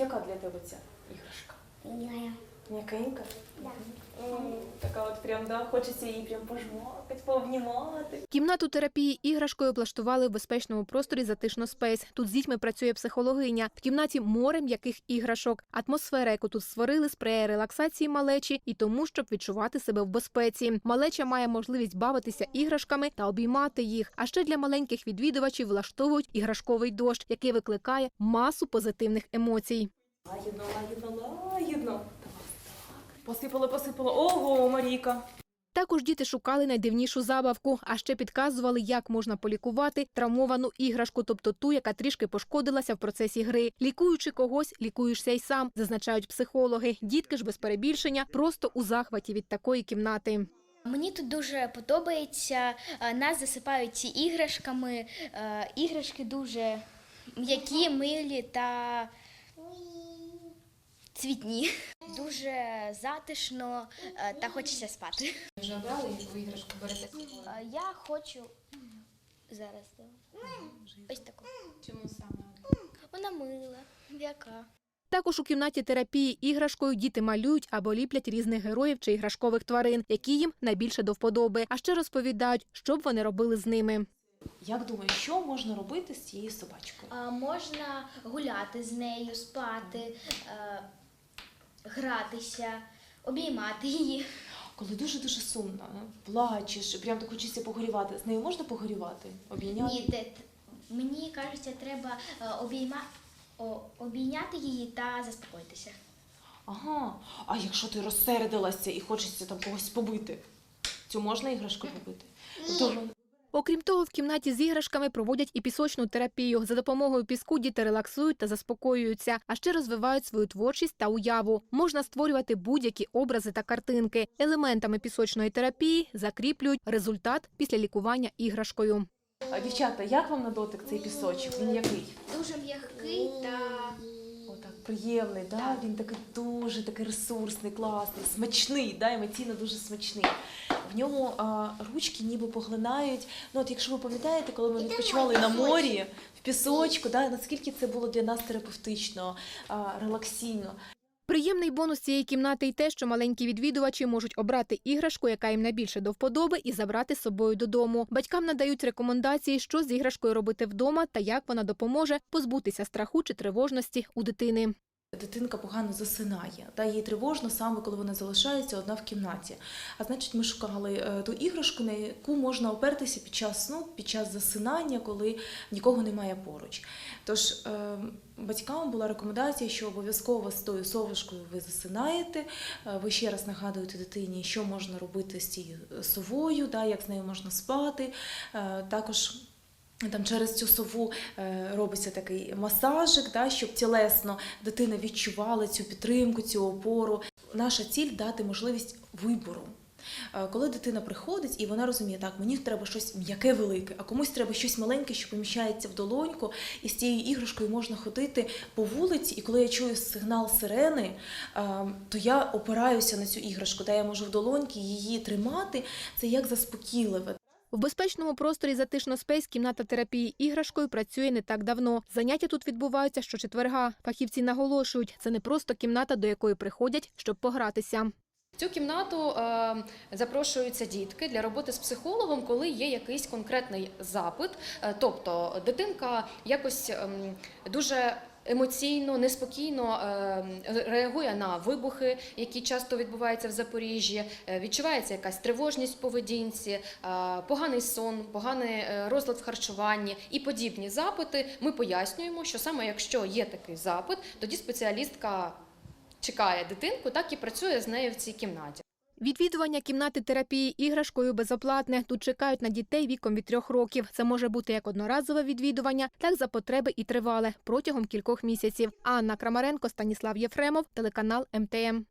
Яка для тебе ця іграшка? Знаю. М'якенька? Да. Така от прям, да, хочеться її прям пожмакати, пообнімати. Кімнату терапії іграшкою облаштували в безпечному просторі затишно спейс. Тут з дітьми працює психологиня. В кімнаті море м'яких іграшок. Атмосфера, яку тут створили, сприяє релаксації малечі і тому, щоб відчувати себе в безпеці. Малеча має можливість бавитися іграшками та обіймати їх. А ще для маленьких відвідувачів влаштовують іграшковий дощ, який викликає масу позитивних емоцій. Лагідно, лагідно, лагідно. Посипало, посипало. Ого, Марійка. Також діти шукали найдивнішу забавку, а ще підказували, як можна полікувати травмовану іграшку, тобто ту, яка трішки пошкодилася в процесі гри. Лікуючи когось, лікуєшся й сам, зазначають психологи. Дітки ж без перебільшення просто у захваті від такої кімнати. Мені тут дуже подобається. Нас засипають іграшками. Іграшки дуже м'які, милі та цвітні. Дуже затишно е, та хочеться спати. Вже обрали, яку іграшку берете? Е, Я хочу зараз ось таку. Чому саме? Вона мила, м'яка. Також у кімнаті терапії іграшкою діти малюють або ліплять різних героїв чи іграшкових тварин, які їм найбільше до вподоби. А ще розповідають, що б вони робили з ними. Як думаєш, що можна робити з цією собачкою? А, Можна гуляти з нею, спати, е, гратися, обіймати її. Коли дуже-дуже сумно, плачеш, прям так хочеться погорювати. З нею можна погорювати? Обійняти? Ні, т- мені кажеться, треба е, обійма... о, обійняти її та заспокоїтися. Ага. А якщо ти розсердилася і хочеться там когось побити, цю можна іграшку побити? Тобто, Окрім того, в кімнаті з іграшками проводять і пісочну терапію. За допомогою піску діти релаксують та заспокоюються, а ще розвивають свою творчість та уяву. Можна створювати будь-які образи та картинки. Елементами пісочної терапії закріплюють результат після лікування іграшкою. а, дівчата, як вам на дотик цей пісочок? Він який? Дуже м'який та приємний, да? він такий дуже такий ресурсний, класний, смачний, да? емоційно дуже смачний. В ньому а, ручки ніби поглинають. Ну, от якщо ви пам'ятаєте, коли ми відпочивали на морі, в пісочку, да? наскільки це було для нас терапевтично, а, релаксійно. Приємний бонус цієї кімнати й те, що маленькі відвідувачі можуть обрати іграшку, яка їм найбільше до вподоби, і забрати з собою додому. Батькам надають рекомендації, що з іграшкою робити вдома та як вона допоможе позбутися страху чи тривожності у дитини. Дитинка погано засинає, та їй тривожно саме коли вона залишається одна в кімнаті. А значить, ми шукали е, ту іграшку, на яку можна опертися під час сну, під час засинання, коли нікого немає поруч. Тож е, батькам була рекомендація, що обов'язково з тою совушкою ви засинаєте. е, Ви ще раз нагадуєте дитині, що можна робити з цією совою, як з нею можна спати. Також там через цю сову е, робиться такий масажик, да, щоб тілесно дитина відчувала цю підтримку, цю опору. Наша ціль дати можливість вибору. Е, Коли дитина приходить і вона розуміє, так, мені треба щось м'яке велике, а комусь треба щось маленьке, що поміщається в долоньку, і з цією іграшкою можна ходити по вулиці, і коли я чую сигнал сирени, е, то я опираюся на цю іграшку, де я можу в долоньки її тримати. Це як заспокійливе. В безпечному просторі затишно спейс кімната терапії іграшкою працює не так давно. Заняття тут відбуваються щочетверга. Фахівці наголошують, це не просто кімната, до якої приходять, щоб погратися. В цю кімнату е, запрошуються дітки для роботи з психологом, коли є якийсь конкретний запит. Е, тобто дитинка якось ем, дуже емоційно, неспокійно е, реагує на вибухи, які часто відбуваються в Запоріжжі. Е, Відчувається якась тривожність в поведінці, е, поганий сон, поганий е, розлад в харчуванні і подібні запити. Ми пояснюємо, що саме якщо є такий запит, тоді спеціалістка чекає дитинку, так і працює з нею в цій кімнаті. Відвідування кімнати терапії іграшкою безоплатне. Тут чекають на дітей віком від трьох років. Це може бути як одноразове відвідування, так за потреби і тривале протягом кількох місяців. Анна Крамаренко, Станіслав Єфремов, телеканал МТМ.